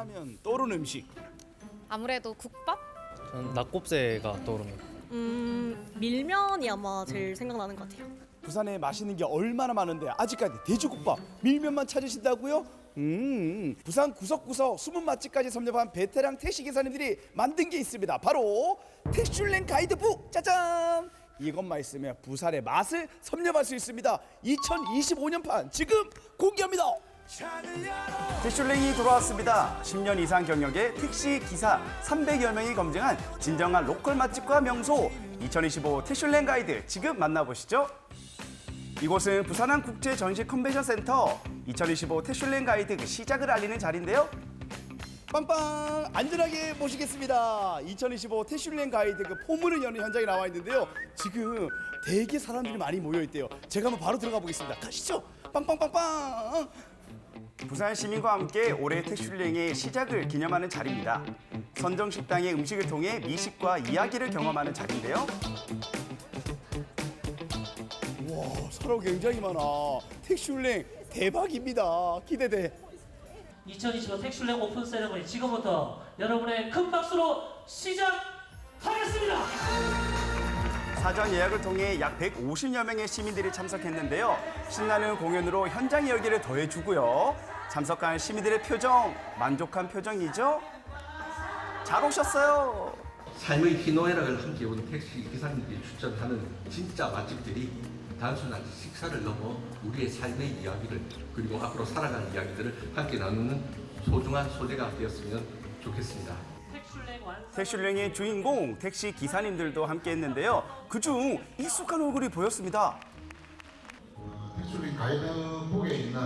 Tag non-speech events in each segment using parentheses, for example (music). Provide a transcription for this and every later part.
부산하면 떠오르는 음식. 아무래도 국밥? 저는 낙곱새가 떠오릅니다. 음 밀면이 아마 제일 생각나는 것 같아요. 부산에 맛있는 게 얼마나 많은데 아직까지 돼지국밥, 밀면만 찾으신다고요? 음, 부산 구석구석 숨은 맛집까지 섭렵한 베테랑 택시 기사님들이 만든 게 있습니다. 바로 택슐랭 가이드북 짜잔! 이것만 있으면 부산의 맛을 섭렵할 수 있습니다. 2025년판 지금 공개합니다. 택슐랭이 돌아왔습니다. 10년 이상 경력의 택시 기사 300여 명이 검증한 진정한 로컬 맛집과 명소 2025 택슐랭 가이드 지금 만나보시죠. 이곳은 부산항 국제 전시 컨벤션 센터 2025 택슐랭 가이드 그 시작을 알리는 자리인데요. 빵빵 안전하게 모시겠습니다. 2025 택슐랭 가이드 그 포문을 여는 현장에 나와 있는데요. 지금 되게 사람들이 많이 모여 있대요. 제가 한번 바로 들어가 보겠습니다. 가시죠. 빵빵빵빵. 부산 시민과 함께 올해 택슐랭의 시작을 기념하는 자리입니다. 선정 식당의 음식을 통해 미식과 이야기를 경험하는 자리인데요. 와, 사람 굉장히 많아. 택슐랭 대박입니다. 기대돼. 2025 택슐랭 오픈 세레머니 지금부터 여러분의 큰 박수로 시작하겠습니다. 사전 예약을 통해 약 150여 명의 시민들이 참석했는데요. 신나는 공연으로 현장 열기를 더해주고요. 참석한 시민들의 표정, 만족한 표정이죠? 잘 오셨어요. 삶의 희노애락을 함께 온 택시 기사님들이 추천하는 진짜 맛집들이 단순한 식사를 넘어 우리의 삶의 이야기를 그리고 앞으로 살아갈 이야기들을 함께 나누는 소중한 소재가 되었으면 좋겠습니다. 택슐랭의 주인공 택시 기사님들도 함께했는데요. 그중 익숙한 얼굴이 보였습니다. 택슐리 가이드북에 있는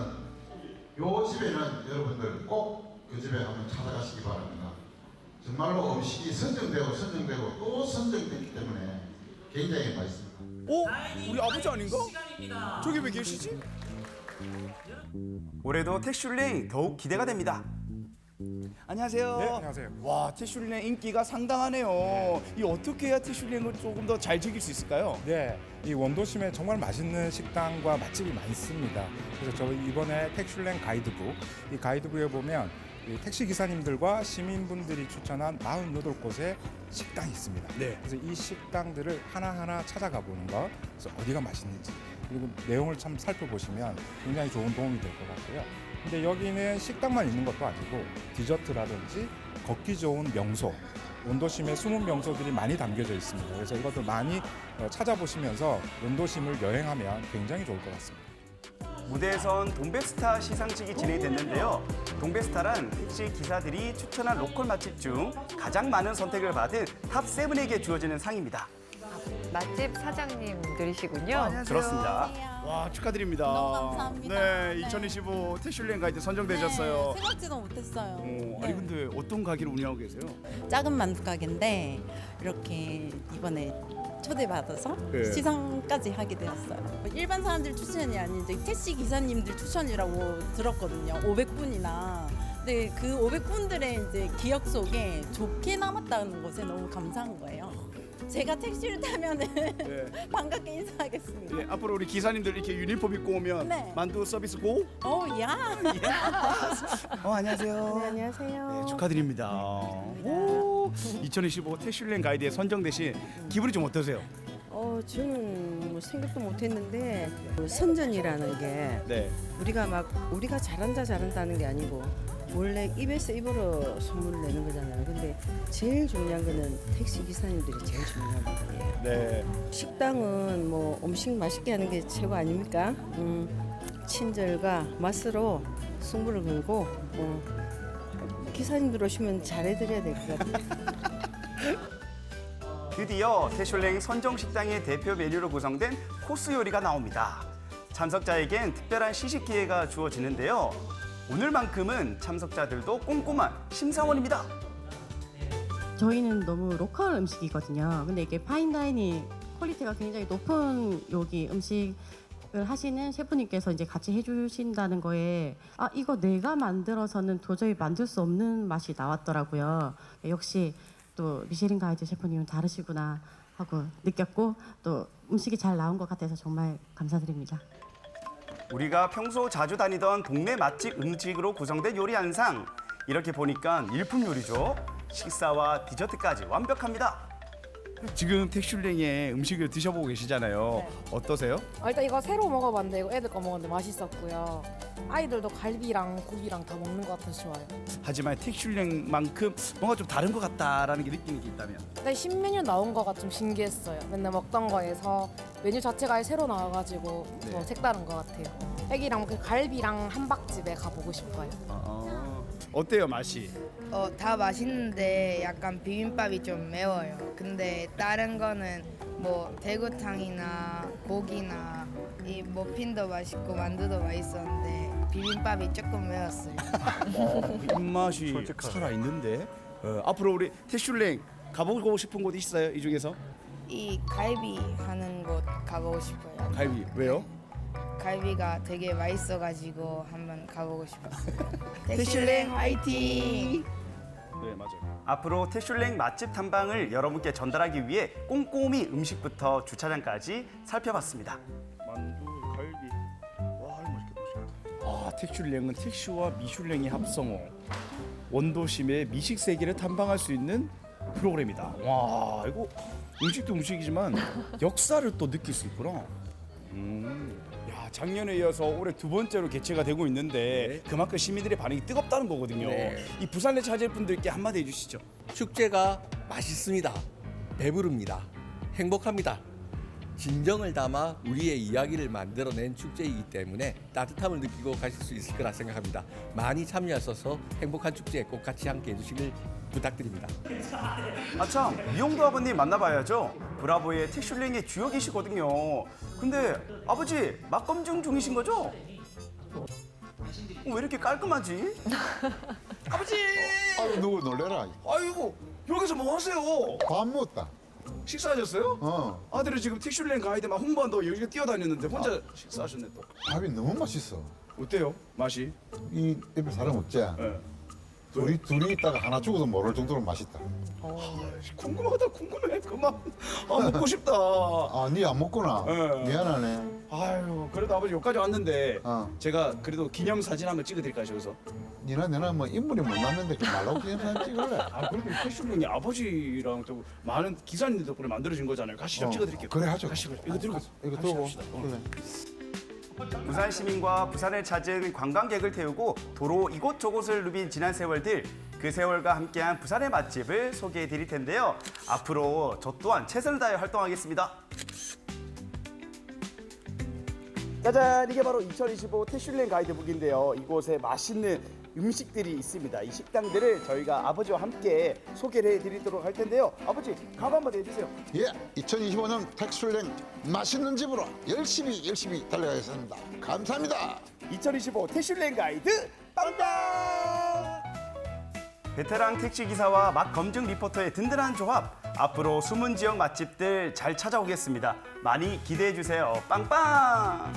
요 집에는 여러분들 꼭 그 집에 한번 찾아가시기 바랍니다. 정말로 음식이 선정되고 선정되고 또 선정되기 때문에 굉장히 맛있습니다. 어? 우리 아버지 아닌가? 저기 왜 계시지? 올해도 택슐랭 더욱 기대가 됩니다. 안녕하세요. 네, 안녕하세요. 와, 택슐랭 인기가 상당하네요. 이 어떻게 해야 택슐랭을 조금 더 잘 즐길 수 있을까요? 네, 이 원도심에 정말 맛있는 식당과 맛집이 많습니다. 그래서 저 이번에 택슐랭 가이드북, 이 가이드북에 보면 이 택시 기사님들과 시민분들이 추천한 48곳의 식당이 있습니다. 네. 그래서 이 식당들을 하나하나 찾아가 보는 것, 그래서 어디가 맛있는지 그리고 내용을 참 살펴보시면 굉장히 좋은 도움이 될 것 같고요. 근데 여기는 식당만 있는 것도 아니고 디저트라든지 걷기 좋은 명소, 원도심의 숨은 명소들이 많이 담겨져 있습니다. 그래서 이것도 많이 어, 찾아보시면서 원도심을 여행하면 굉장히 좋을 것 같습니다. 무대에선 동백스타 시상식이 진행됐는데요. 동백스타란 택시 기사들이 추천한 로컬 맛집 중 가장 많은 선택을 받은 탑 세븐에게 주어지는 상입니다. 맛집 사장님들이시군요. 그렇습니다. 와 축하드립니다. 너무 감사합니다. 네, 네. 2025 택슐랭 가이드 선정되셨어요. 네, 생각지도 못했어요. 어, 아니 네. 근데 어떤 가게를 운영하고 계세요? 작은 만두 가게인데 이렇게 이번에 초대받아서 네. 시상까지 하게 되었어요. 일반 사람들 추천이 아닌 이제 택시 기사님들 추천이라고 들었거든요. 500분이나. 근데 그 500분들의 이제 기억 속에 좋게 남았다는 것에 너무 감사한 거예요. 제가 택시를 타면은 네. (laughs) 반갑게 인사하겠습니다. 네, 앞으로 우리 기사님들 이렇게 유니폼 입고 오면 네. 만두 서비스 고. 어, 야. (laughs) 어 안녕하세요. 네, 안녕하세요. 네, 축하드립니다. 오, 2025 택슐랭 가이드에 선정되신 기분이 좀 어떠세요? 어, 저는 뭐 생각도 못했는데 그 선전이라는 게 네. 우리가 막 우리가 잘한다 잘한다는 게 아니고 원래 입에서 입으로 소문을 내는 거잖아요. 근데 제일 중요한 거는 택시 기사님들이 제일 중요한 거예요. 네. 식당은 뭐 음식 맛있게 하는 게 최고 아닙니까? 음, 친절과 맛으로 승부를 걸고 어, 기사님들 오시면 잘해드려야 될 것 같아요. (laughs) 드디어 태슐랭 선정 식당의 대표 메뉴로 구성된 코스 요리가 나옵니다. 참석자에겐 특별한 시식 기회가 주어지는데요. 오늘만큼은 참석자들도 꼼꼼한 심사원입니다. 저희는 너무 로컬 음식이거든요. 근데 이게 파인다이닝 퀄리티가 굉장히 높은 여기 음식을 하시는 셰프님께서 이제 같이 해주신다는 거에 아 이거 내가 만들어서는 도저히 만들 수 없는 맛이 나왔더라고요. 역시 또 미쉐린 가이드 셰프님은 다르시구나 하고 느꼈고 또 음식이 잘 나온 것 같아서 정말 감사드립니다. 우리가 평소 자주 다니던 동네 맛집 음식으로 구성된 요리 한상. 이렇게 보니까 일품 요리죠. 식사와 디저트까지 완벽합니다. 지금 택슐랭의 음식을 드셔보고 계시잖아요. 어떠세요? 아, 일단 이거 새로 먹어봤는데 이거 애들 거 먹었는데 맛있었고요. 아이들도 갈비랑 고기랑 다 먹는 것 같아서 좋아요. 하지만 택슐랭만큼 뭔가 좀 다른 것 같다라는 게 느끼는 게 있다면 일단 신메뉴 나온 거가 좀 신기했어요. 맨날 먹던 거에서 메뉴 자체가 아예 새로 나와가지고 네. 뭐 색다른 것 같아요. 애기랑 그 갈비랑 함박집에 가보고 싶어요. 어때요 맛이? 어, 다 맛있는데 약간 비빔밥이 좀 매워요. 근데 다른 거는 뭐 대구탕이나 고기나 이 머핀도 맛있고 만두도 맛있었는데 비빔밥이 조금 매웠어요. (laughs) 입맛이 살아 있는데 어, 앞으로 우리 택슐랭 가보고 싶은 곳 있어요 이 중에서 이 갈비 하는 곳 가보고 싶어요. 갈비 왜요? 갈비가 되게 맛있어가지고 한번 가보고 싶었어요. (laughs) 택슐랭 화이팅! 네 맞아요. 앞으로 택슐랭 맛집 탐방을 여러분께 전달하기 위해 꼼꼼히 음식부터 주차장까지 살펴봤습니다. 만두, 갈비, 와 이거 맛있겠다. 맛있겠다. 아 택슐랭은 택시와 미슐랭의 합성어 원도심의 미식 세계를 탐방할 수 있는 프로그램이다. 와 이거 음식도 음식이지만 역사를 또 느낄 수 있구나. 음. 야 작년에 이어서 올해 두 번째로 개최가 되고 있는데 그만큼 시민들의 반응이 뜨겁다는 거거든요. 네. 이 부산에 찾을 분들께 한마디 해주시죠. 축제가 맛있습니다. 배부릅니다. 행복합니다. 진정을 담아 우리의 이야기를 만들어낸 축제이기 때문에 따뜻함을 느끼고 가실 수 있을 거라 생각합니다. 많이 참여하셔서 행복한 축제에 꼭 같이 함께 해주시길 부탁드립니다. 아참 이용도 아버님 만나봐야죠. 브라보의 택슐랭의 주역이시거든요. 근데 아버지 맛검증 중이신 거죠? 어, 왜 이렇게 깔끔하지? (laughs) 아버지! 아유 누구 놀래라. 아이고 여기서 뭐 하세요? 밥 먹었다. 식사하셨어요? 어. 아들이 지금 택슐랭 가이드 막 홍보한다고 여기 뛰어다녔는데 혼자 식사하셨네 또. 밥이 너무 맛있어. 어때요? 맛이? 이 옆에 사람 없지? 네. 둘이 둘이 있다가 하나 죽어도 모를 정도로 맛있다. 궁금하다 궁금해 그만. 아 먹고 싶다. 아, 니 안 먹구나. 네. 미안하네. 아유 그래도 아버지 여기까지 왔는데 어. 제가 그래도 기념 사진 한번 찍어드릴까요 여기서? 니나 내나 뭐 인물이 못 났는데 그 말로 기념 사진 찍을래? 아 그래도 패션링이 아버지랑 또 많은 기사님들 덕분에 만들어진 거잖아요. 가시죠 어, 찍어드릴게요. 그래, 하죠. 가시죠. 이거 들고 이거 갑시다, 들고. 갑시다. 어. 그래. 부산 시민과 부산을 찾은 관광객을 태우고 도로 이곳저곳을 누빈 지난 세월들 그 세월과 함께한 부산의 맛집을 소개해 드릴 텐데요. 앞으로 저 또한 최선을 다해 활동하겠습니다. 짜잔 이게 바로 2025 태슐랭 가이드북인데요. 이곳에 맛있는 음식들이 있습니다. 이 식당들을 저희가 아버지와 함께 소개를 해드리도록 할 텐데요. 아버지 감 한번 해주세요. 예, 2025년 택슐랭 맛있는 집으로 열심히 열심히 달려가겠습니다. 감사합니다. 2025 태슐랭 가이드 빵빵! 베테랑 택시 기사와 맛 검증 리포터의 든든한 조합. 앞으로 숨은 지역 맛집들 잘 찾아오겠습니다. 많이 기대해 주세요. 빵빵!